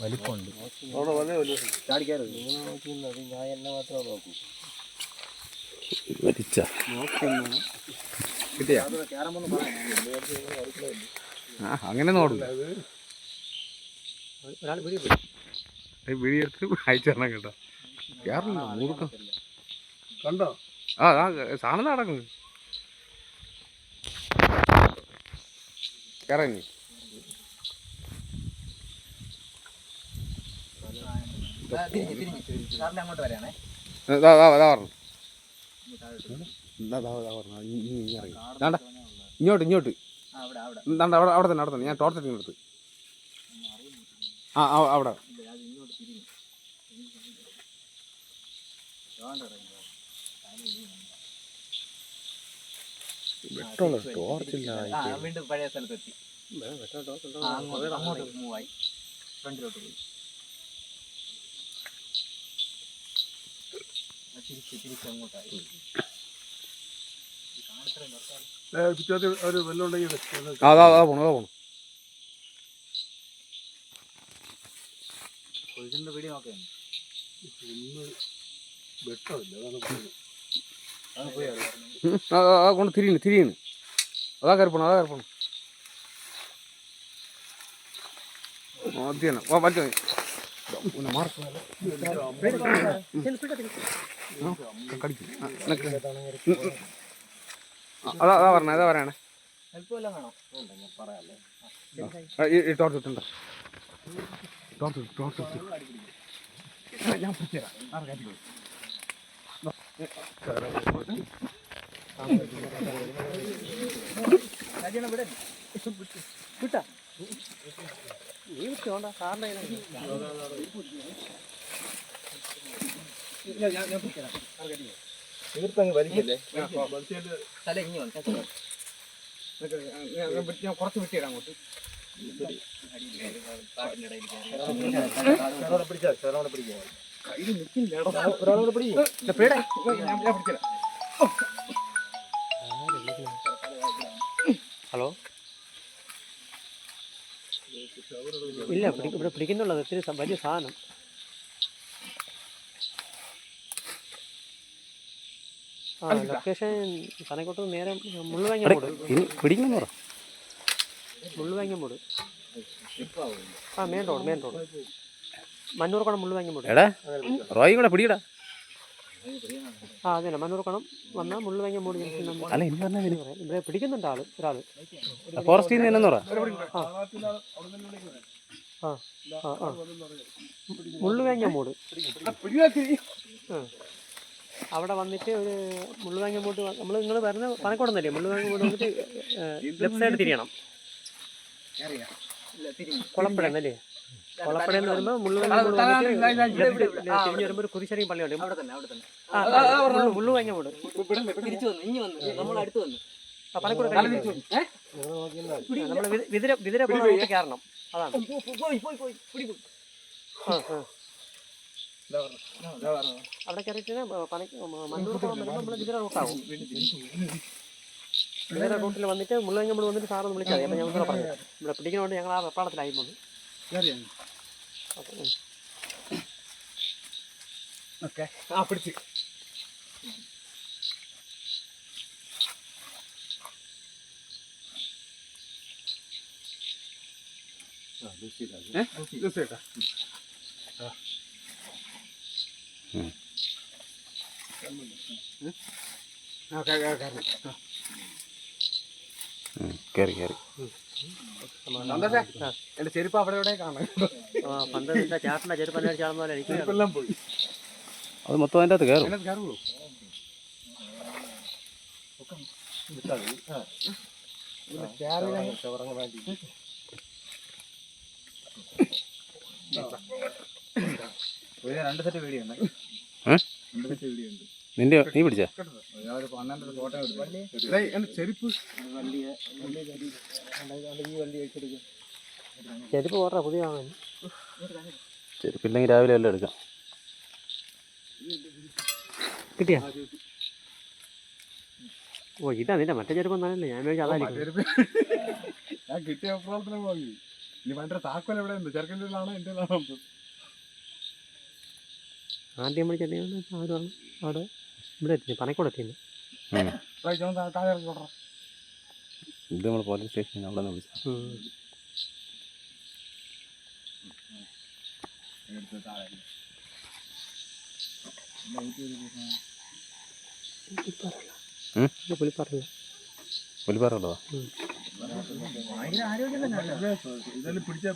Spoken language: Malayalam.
വലിപ്പമുണ്ട്. ഞാൻ എന്നെ മാത്രമേ നോക്കൂ. വലിച്ച. കിട്ടിയാ? ആ അങ്ങനെ നോടില്ല വീഡിയോ എടുത്ത് അയച്ചു കേട്ടോ. കയറില്ല മൂർക്കം കണ്ടോ? ആ ആ സാധനം നടക്കുന്നു. കയറി അങ്ങോട്ട് വരാണേ ഇതാ ഇതാ ഇതാ പറഞ്ഞു ഇതാ ഇതാ ഇതാ പറഞ്ഞു ദാണ്ട ഇങ്ങോട്ട് ഇങ്ങോട്ട്. അവിടെ അവിടെ. ദാണ്ട അവിടെ അവിടെ തന്നെ അവിടെ തന്നെ. ഞാൻ ടോർച്ച് എടുത്ത്. ആ ആ, അവിടെ. വെട്ടമുള്ള ടോർച്ചില്ല ആ വീണ്ടും പഴയ സ്ഥലത്തെത്തി. ആ, അങ്ങോട്ട് മൂവായി. ആയി ഫ്രണ്ടിലോട്ട് പോയി ആ, തിരിച്ച് തിരിച്ച് അങ്ങോട്ടായി ചുറ്റത്തിൽ ഒരു വെള്ളം ഉണ്ടെങ്കിൽ ആ അതാ പോണു പോണു. പിടി നോക്കാം. കൊണ്ട് തിരിയണ് തിരിയണ്. അതാ കയറി പോണു അതാ കയറി പോണു. അത് തന്നെ. അതാ അതാ പറഞ്ഞ അതാ പറയണേ. ടോർച്ച് ഇട്ടുണ്ട്. ടോർച്ച് ടോർച്ച് ഞാൻ പിടിച്ചുതരാം ആ, കയറ്റി പോയി. തീർത്തങ്ങ് വലിക്കല്ലേ തല ആ, ഞാൻ- കുറച്ച് വിട്ടിടാം അങ്ങോട്ട് ചേട്ടനോടെ പിടിച്ചാ ചേട്ടനോടെ പിടിക്കാം ഒരാളോട് പിടി ഞാൻ പിടിച്ചുതരാം ഹലോ ഇല്ല പിടി- ഇവിടെ പിടിക്കുന്നുള്ളത് ഒത്തിരി വലിയ സാധനം. ആ ലൊക്കേഷൻ പനക്കോട്ട് നേരെ മുള്ളുവാങ്ങിയമ്മൂട് പിടിക്കണം പറ. മുള്ളുവാങ്ങിയമ്മൂട് ആ main road main road Mannoorkulam മുള്ളുവാങ്ങിയമ്മൂട് എടാ റോയി കൂടെ പിടിക്കടാ ആ അതെ മണ്ണൂർക്കുളം വന്നാൽ മുള്ളു ജംഗ്ഷൻ മൂടി അല്ല ഇനി പറഞ്ഞാൽ പറയാം. ഇവിടെ പിടിക്കുന്നുണ്ട് ആൾ ഒരാൾ. ഫോറസ്റ്റിൽ നിന്ന് എന്നു പറ. ആ. ആ ആ മുള്ളുവാങ്ങിയമ്മൂട് ആ. അവിടെ വന്നിട്ട് ഒരു മുള്ളുവാങ്ങിയമ്മൂട്ട് നമ്മൾ നിങ്ങൾ വരുന്ന പനക്കോടുന്നല്ലേ മുള്ളുവാങ്ങിയമ്മൂട് വന്നിട്ട് ലെഫ്റ്റ് സൈഡ് തിരിയണം. കുളപ്പുഴ വരുമ്പോൾ തിരിഞ്ഞ് വരുമ്പോൾ ഒരു പള്ളിയുണ്ട്. അവിടെ തന്നെ തന്നെ. തിരിച്ചു വന്നു ഇനി വന്നു. നമ്മൾ അടുത്ത് വന്നു. ആ പനക്കോട് നമ്മൾ വിതിര വിതിര പോകുന്ന കാരണം അതാണ്. അവിടെ കയറിയിട്ട് മണ്ണൂർ വരുമ്പോൾ നമ്മൾ വിതിര റൂട്ടാവും. വിതിര റൂട്ടിൽ വന്നിട്ട് മുള്ളങ്ങ വന്നിട്ട് സാറൊന്ന് വിളിച്ചാൽ മതി. അപ്പോൾ ഞങ്ങൾ പറഞ്ഞു ഇവിടെ പിടിക്കുന്നതുകൊണ്ട് ഞങ്ങൾ ആ വെപ്പാളത്തിലായി പോകുന്നു. ഓക്കെ ഓക്കെ ആ പിടിച്ച്. ആ, കേ- കേ- കയറി. ആ. കയറി കയറി? എന്റെ ചെരുപ്പ് അവിടെ ഇവിടെ കാണാം പണ്ട് ചേട്ടന്റെ ചെറുപ്പം തന്നെ ചേർന്ന പോലെ എനിക്ക് ചെരുപ്പെല്ലാം പോയി. അത് മൊത്തം അതിന്റെ അകത്ത് കയറും. അതിനകത്ത് കയറുള്ളൂ രണ്ട് സെറ്റ് വീഡിയോ ഉണ്ട്? രണ്ട് സെറ്റ് വീഡിയോ ഉണ്ട്. നിന്റെ നീ പിടിച്ച? ചെരുപ്പ് പോട്ടെ പുതിയ ചെരുപ്പില്ലെങ്കിൽ രാവിലെ വല്ലതും എടുക്കാം. കിട്ടിയാ? ഓ ഇതാ നിന്റെ മറ്റേ ചെരുപ്പ് നല്ലല്ലേ ഞാൻ മേടിച്ച അതായിരിക്കും. ഞാൻ കിട്ടിയ പോയി. ഇനി ഭയങ്കര താക്കോൽ എവിടെ ഉണ്ട്. ചെറുക്കന്റെ ആണോ എന്റെ ആദ്യം നമ്മൾ ചെറിയ ആരും അവിടെ. ഇവിടെ പനക്കോട് എത്തിയെന്ന് ഇത് നമ്മൾ പോലീസ് സ്റ്റേഷനിൽ അവിടെ നിന്ന് വിളിച്ചു പുലിപ്പാറല്ലോ പുലിപ്പാറല്ലോ പിടിച്ച